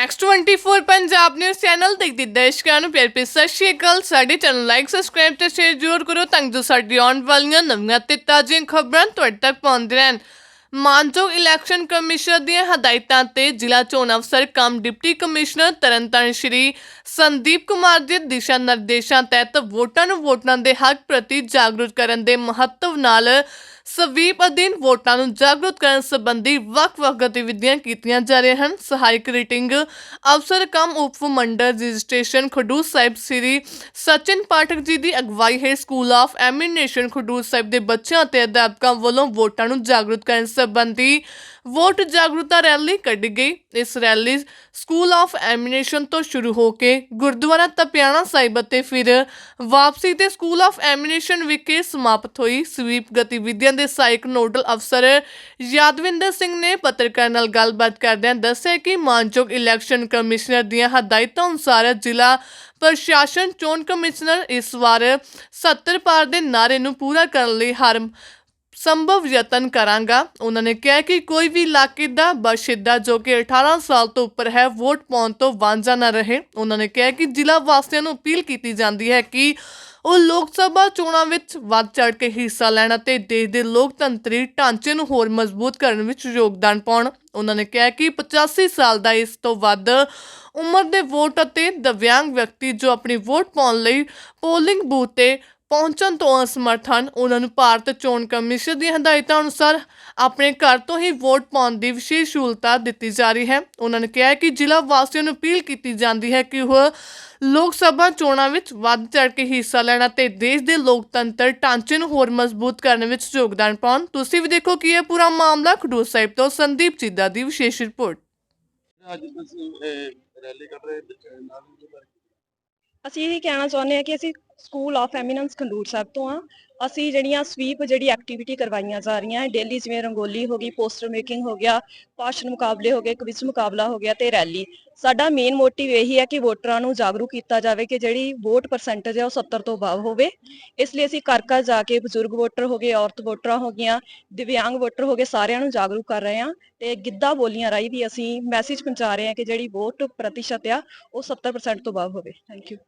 X24 Punjab news channel ਦੇਖਦੇ ਦਰਸ਼ਕਾਂ ਨੂੰ ਪਿਆਰ ਭਰੀ ਸਤਿ ਸ਼੍ਰੀ ਅਕਾਲ। ਸਾਡੇ ਚੈਨਲ ਲਾਈਕ ਸਬਸਕ੍ਰਾਈਬ ਤੇ ਸ਼ੇਅਰ ਜ਼ਰੂਰ ਕਰੋ ਤਾਂ ਜੋ ਸਾਡੀ ਆਉਣ ਵਾਲੀਆਂ ਨਵੀਆਂ ਤੇ ਤਾਜ਼ੀਆਂ ਖਬਰਾਂ ਤੁਹਾਡੇ ਤੱਕ ਪਹੁੰਚਦੀਆਂ ਰਹਿਣ। ਮਾਨਯੋਗ ਇਲੈਕਸ਼ਨ ਕਮਿਸ਼ਨ ਦੀਆਂ ਹਦਾਇਤਾਂ ਤੇ ਜ਼ਿਲ੍ਹਾ ਚੋਣ ਅਫਸਰ cum deputy commissioner Tarn Taran Shri Sandeep Kumar ਦੇ ਦਿਸ਼ਾ ਨਿਰਦੇਸ਼ਾਂ ਤਹਿਤ ਵੋਟਾਂ ਨੂੰ ਵੋਟਾਂ ਦੇ ਹੱਕ ਪ੍ਰਤੀ ਜਾਗਰੂਕ ਕਰਨ ਦੇ ਮਹੱਤਵ ਨਾਲ ਸਵੀਪ ਅਧੀਨ ਵੋਟਾਂ ਨੂੰ ਜਾਗਰੂਕ ਕਰਨ ਸੰਬੰਧੀ ਵੱਖ-ਵੱਖ ਗਤੀਵਿਧੀਆਂ ਕੀਤੀਆਂ ਜਾ ਰਹੀਆਂ ਹਨ। ਸਹਾਇਕ ਰਿਟਿੰਗ ਅਫਸਰ ਕਮ ਉਪ ਮੰਡਲ ਰਜਿਸਟ੍ਰੇਸ਼ਨ ਖਡੂਰ ਸਾਹਿਬ ਸ੍ਰੀ ਸਚਿਨ ਪਾਠਕ ਜੀ ਦੀ ਅਗਵਾਈ ਹੇਠ school of eminence Khadoor Sahib ਦੇ ਬੱਚਿਆਂ ਅਤੇ ਅਧਿਆਪਕਾਂ ਵੱਲੋਂ ਵੋਟਾਂ ਨੂੰ ਜਾਗਰੂਕ ਕਰਨ ਸੰਬੰਧੀ ਵੋਟ ਜਾਗਰੂਕਤਾ ਰੈਲੀ ਕੱਢੀ ਗਈ। ਇਸ ਰੈਲੀ ਸਕੂਲ ਆਫ ਐਮੀਨੇਸ਼ਨ ਤੋਂ ਸ਼ੁਰੂ ਹੋ ਕੇ ਗੁਰਦੁਆਰਾ ਤਪਿਆਣਾ ਸਾਹਿਬ ਅਤੇ ਫਿਰ ਵਾਪਸੀ ਤੇ ਸਕੂਲ ਆਫ ਐਮੀਨੇਸ਼ਨ ਵਿਖੇ ਸਮਾਪਤ ਹੋਈ। ਸਵੀਪ ਗਤੀਵਿਧੀਆਂ ਦੇ ਸਹਾਇਕ ਨੋਡਲ ਅਫਸਰ ਯਾਦਵਿੰਦਰ ਸਿੰਘ ਨੇ ਪੱਤਰਕਾਰ ਨਾਲ ਗੱਲਬਾਤ ਕਰਦਿਆਂ ਦੱਸਿਆ ਕਿ ਮਾਨਯੋਗ ਇਲੈਕਸ਼ਨ ਕਮਿਸ਼ਨਰ ਦੀਆਂ ਹਦਾਇਤਾਂ ਅਨੁਸਾਰ ਜ਼ਿਲ੍ਹਾ ਪ੍ਰਸ਼ਾਸਨ ਚੋਣ ਕਮਿਸ਼ਨਰ ਇਸ ਵਾਰ 70 ਪਾਰ ਦੇ ਨਾਰੇ ਨੂੰ ਪੂਰਾ ਕਰਨ ਲਈ ਹਰ ਸੰਭਵ ਯਤਨ ਕਰਾਂਗਾ। ਉਹਨਾਂ ਨੇ ਕਿਹਾ ਕਿ ਕੋਈ ਵੀ ਇਲਾਕੇ ਦਾ ਬਸ਼ਿੰਦਾ ਜੋ ਕਿ 18 ਸਾਲ ਤੋਂ ਉੱਪਰ ਹੈ, ਵੋਟ ਪਾਉਣ ਤੋਂ ਵਾਂਝਾ ਨਾ ਰਹੇ। ਉਹਨਾਂ ਨੇ ਕਿਹਾ ਕਿ ਜ਼ਿਲ੍ਹਾ ਵਾਸੀਆਂ ਨੂੰ ਅਪੀਲ ਕੀਤੀ ਜਾਂਦੀ ਹੈ ਕਿ ਉਹ ਲੋਕ ਸਭਾ ਚੋਣਾਂ ਵਿੱਚ ਵੱਧ ਚੜ ਕੇ ਹਿੱਸਾ ਲੈਣ ਅਤੇ ਦੇਸ਼ ਦੇ ਲੋਕਤੰਤਰੀ ਢਾਂਚੇ ਨੂੰ ਹੋਰ ਮਜ਼ਬੂਤ ਕਰਨ ਵਿੱਚ ਯੋਗਦਾਨ ਪਾਉਣ। ਉਹਨਾਂ ਨੇ ਕਿਹਾ ਕਿ 85 ਸਾਲ ਦਾ ਇਸ ਤੋਂ ਵੱਧ ਉਮਰ ਦੇ ਵੋਟ ਅਤੇ ਦਿਵਿਆਂਗ ਵਿਅਕਤੀ ਜੋ ਆਪਣੀ ਵੋਟ ਪਾਉਣ ਲਈ ਪੋਲਿੰਗ ਬੂਥ ਤੇ ਪਹੁੰਚਣ ਤੋਂ ਅਸਮਰਥ ਹਨ। ਉਹਨਾਂ ਨੂੰ ਭਾਰਤ ਚੋਣ ਕਮਿਸ਼ਨ ਦੀਆਂ ਹਦਾਇਤਾਂ ਅਨੁਸਾਰ ਆਪਣੇ ਘਰ ਤੋਂ ਹੀ ਵੋਟ ਪਾਉਣ ਦੀ ਵਿਸ਼ੇਸ਼ ਸਹੂਲਤ ਦਿੱਤੀ ਜਾ ਰਹੀ ਹੈ। ਉਹਨਾਂ ਨੇ ਕਿਹਾ ਕਿ ਜ਼ਿਲ੍ਹਾ ਵਾਸੀਆਂ ਨੂੰ ਅਪੀਲ ਕੀਤੀ ਜਾਂਦੀ ਹੈ ਕਿ ਉਹ ਲੋਕ ਸਭਾ ਚੋਣਾਂ ਵਿੱਚ ਵੱਧ ਚੜ੍ਹ ਕੇ ਹਿੱਸਾ ਲੈਣ ਅਤੇ ਦੇਸ਼ ਦੇ ਲੋਕਤੰਤਰ ਢਾਂਚੇ ਨੂੰ ਹੋਰ ਮਜ਼ਬੂਤ ਕਰਨ ਵਿੱਚ ਯੋਗਦਾਨ ਪਾਉਣ। ਤੁਸੀਂ ਵੀ ਦੇਖੋ ਕਿ ਇਹ ਪੂਰਾ ਮਾਮਲਾ ਖਡੂਰ ਸਾਹਿਬ ਤੋਂ ਸੰਦੀਪ ਚੀਦਾ ਦੀ ਵਿਸ਼ੇਸ਼ ਰਿਪੋਰਟ। ਅੱਜ ਤੁਸੀਂ ਇਹ ਰੈਲੀ ਕਰ ਰਹੇ ਅਹ ਨਾਲ ਦੇ ਬਾਰੇ ਅਸੀਂ ਇਹ ਕਹਿਣਾ ਚਾਹੁੰਦੇ ਹਾਂ ਕਿ ਅਸੀਂ school of eminence Khadur Sahib ਤੋਂ ਆ। ਅਸੀਂ ਜਿਹੜੀਆਂ ਸਵੀਪ ਜਿਹੜੀ ਐਕਟੀਵਿਟੀ ਕਰਵਾਈਆਂ ਜਾ ਰਹੀਆਂ ਹੈ ਡੇਲੀ ਜਿਵੇਂ ਰੰਗੋਲੀ ਹੋ ਗਈ ਪੋਸਟਰ ਮੇਕਿੰਗ ਹੋ ਗਿਆ, ਭਾਸ਼ਣ ਮੁਕਾਬਲੇ ਹੋ ਗਏ ਕਵਿਜ਼ ਮੁਕਾਬਲਾ ਹੋ ਗਿਆ ਤੇ ਰੈਲੀ ਸਾਡਾ ਮੇਨ ਮੋਟਿਵ ਇਹੀ ਹੈ ਕਿ ਵੋਟਰਾਂ ਨੂੰ ਜਾਗਰੂਕ ਕੀਤਾ ਜਾਵੇ ਕਿ ਜਿਹੜੀ ਵੋਟ ਪਰਸੈਂਟੇਜ ਹੈ ਉਹ 70 ਤੋਂ ਅਬਵ ਹੋਵੇ। ਇਸ ਲਈ ਅਸੀਂ ਘਰ ਘਰ ਜਾ ਕੇ ਬਜ਼ੁਰਗ ਵੋਟਰ ਹੋ ਗਏ, ਔਰਤ ਵੋਟਰਾਂ ਹੋ ਗਈਆਂ, ਦਿਵਿਆਂਗ ਵੋਟਰ ਹੋ ਗਏ, ਸਾਰਿਆਂ ਨੂੰ ਜਾਗਰੂਕ ਕਰ ਰਹੇ ਹਾਂ ਤੇ ਗਿੱਧਾ ਬੋਲੀਆਂ ਰਾਹੀਂ ਵੀ ਅਸੀਂ ਮੈਸੇਜ ਪਹੁੰਚਾ ਰਹੇ ਹਾਂ ਕਿ ਜਿਹੜੀ ਵੋਟ ਪ੍ਰਤੀਸ਼ਤ ਆ ਉਹ 70% ਤੋਂ ਅਬਵ ਹੋਵੇ। Thank you